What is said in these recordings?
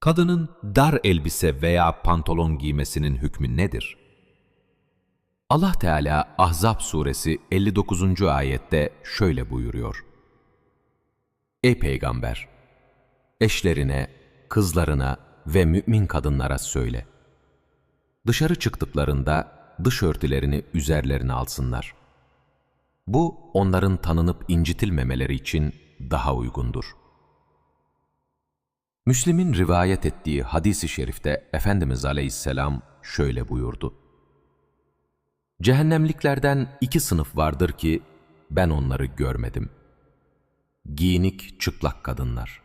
Kadının dar elbise veya pantolon giymesinin hükmü nedir? Allah Teala Ahzab suresi 59. ayette şöyle buyuruyor. Ey peygamber! Eşlerine, kızlarına ve mümin kadınlara söyle. Dışarı çıktıklarında dış örtülerini üzerlerine alsınlar. Bu onların tanınıp incitilmemeleri için daha uygundur. Müslim'in rivayet ettiği hadis-i şerifte Efendimiz Aleyhisselam şöyle buyurdu. Cehennemliklerden iki sınıf vardır ki ben onları görmedim. Giyinik çıplak kadınlar.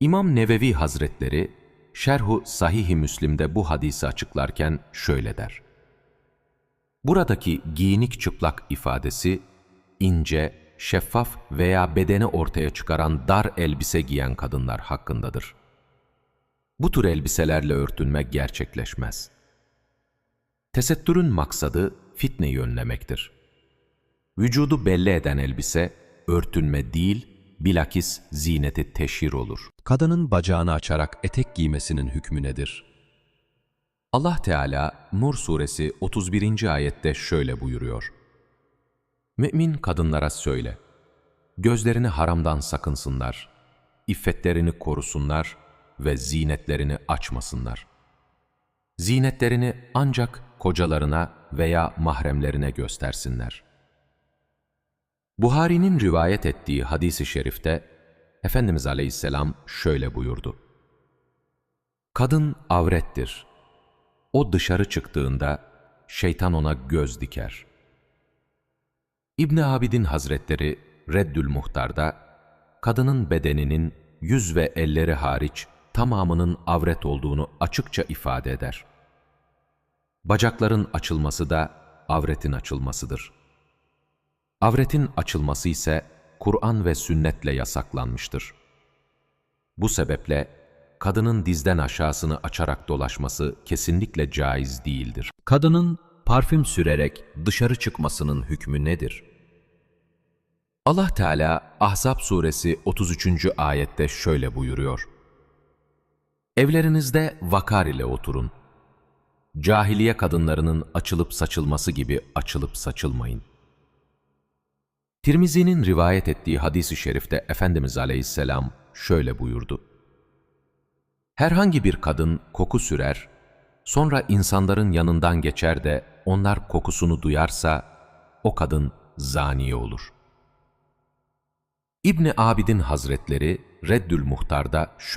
İmam Nevevi Hazretleri Şerhu Sahih-i Müslim'de bu hadisi açıklarken şöyle der. Buradaki giyinik çıplak ifadesi ince, şeffaf veya bedeni ortaya çıkaran dar elbise giyen kadınlar hakkındadır. Bu tür elbiselerle örtünme gerçekleşmez. Tesettürün maksadı fitneyi önlemektir. Vücudu belli eden elbise, örtünme değil, bilakis zineti teşhir olur. Kadının bacağını açarak etek giymesinin hükmü nedir? Allah Teala Nur suresi 31. ayette şöyle buyuruyor. Mümin kadınlara söyle, gözlerini haramdan sakınsınlar, iffetlerini korusunlar ve zinetlerini açmasınlar. Zinetlerini ancak kocalarına veya mahremlerine göstersinler. Buhari'nin rivayet ettiği hadisi şerifte Efendimiz Aleyhisselam şöyle buyurdu. Kadın avrettir. O dışarı çıktığında şeytan ona göz diker. İbn Abidin Hazretleri Reddül Muhtar'da kadının bedeninin yüz ve elleri hariç tamamının avret olduğunu açıkça ifade eder. Bacakların açılması da avretin açılmasıdır. Avretin açılması ise Kur'an ve sünnetle yasaklanmıştır. Bu sebeple kadının dizden aşağısını açarak dolaşması kesinlikle caiz değildir. Kadının parfüm sürerek dışarı çıkmasının hükmü nedir? Allah Teala Ahzab suresi 33. ayette şöyle buyuruyor. Evlerinizde vakar ile oturun. Cahiliye kadınlarının açılıp saçılması gibi açılıp saçılmayın. Tirmizi'nin rivayet ettiği hadis-i şerifte Efendimiz Aleyhisselam şöyle buyurdu. Herhangi bir kadın koku sürer, sonra insanların yanından geçer de onlar kokusunu duyarsa, o kadın zaniye olur. İbni Abidin Hazretleri Reddül Muhtar'da şöyle